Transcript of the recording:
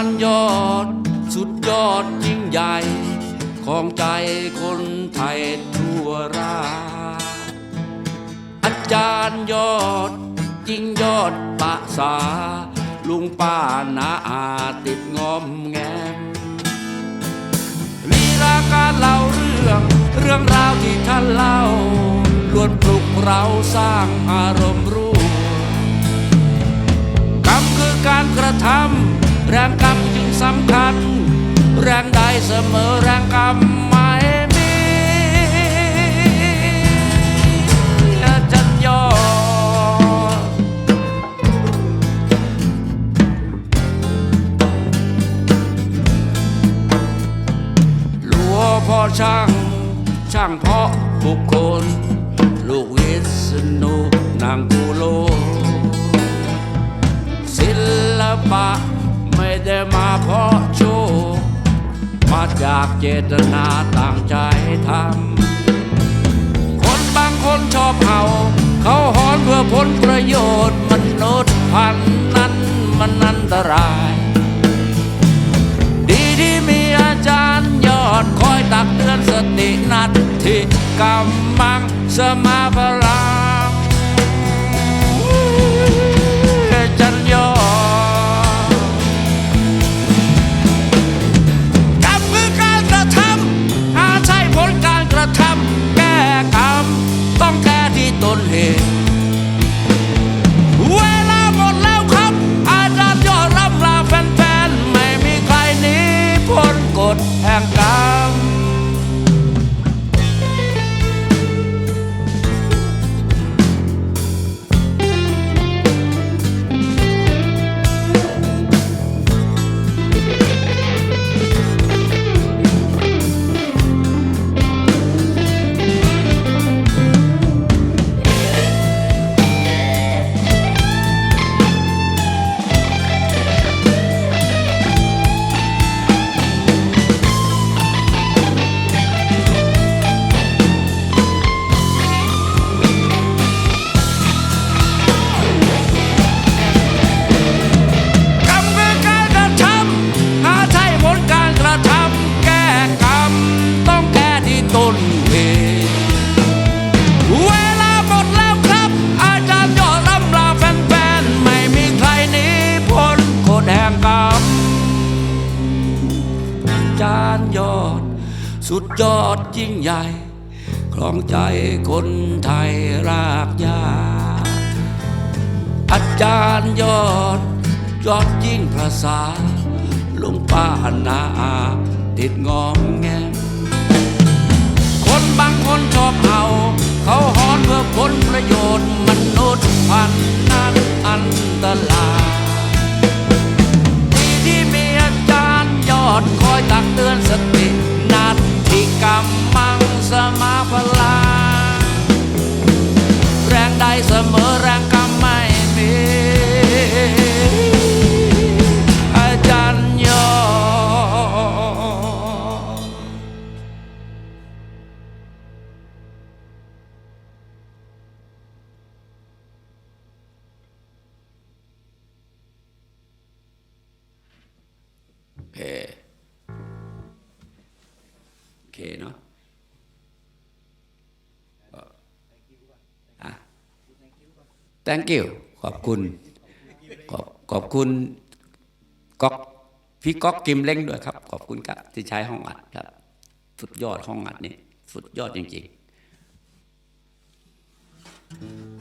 านยอด สุดยอดยิ่งใหญ่ ของใจคนไทยทั่วราอาจารย์ยอดยิ่งยอดปะสา ลุงป้านาอาติดงอมแงมลีลาการเล่าเรื่อง เรื่องราวที่ท่านเล่าล้วนปลุกเราสร้างอารมณ์รู้กรรมคือการกระทำแรงกรรมจึง สำคัญ แรงใดเสมอแรงกรรมไม่มีอาจารย์ยอหลัวพ่อช่าง ช่างเพาะบุคคล ลูกวิษณุนางกูโลาจากเจตนาต่างใจทำ คนบางคนชอบเห่า เขาหอนเพื่อผลประโยชน์มนุษย์พันนั้นมันอันตราย ดีที่มีอาจารย์ยอดคอยตักเตือนสตินัดที่กำมังสมาพลัง ที่ จารย์ยอด สุดยอดยิ่งใหญ่ครองใจคนไทยรากหญ้าอาจารย์ยอด ยอดยิ่งภาษาลุงป้านาอาติดงอมแงมคนบางคนชอบเอา เขาหอนเพื่อผลประโยชน์มนุษย์พันธ์นั้นอันตราย สมาพลา แรงใดเสมอแรงกรรมไม่มี อาจารย์ยอดโอเคโอเคเนาะ thank you ขอบคุณ ขอบขอบคุณก๊อกพี่ก๊อกกิมเล้งด้วยครับ ขอบคุณครับที่ใช้ห้องอัดครับ สุดยอดห้องอัดนี่สุดยอดจริงๆ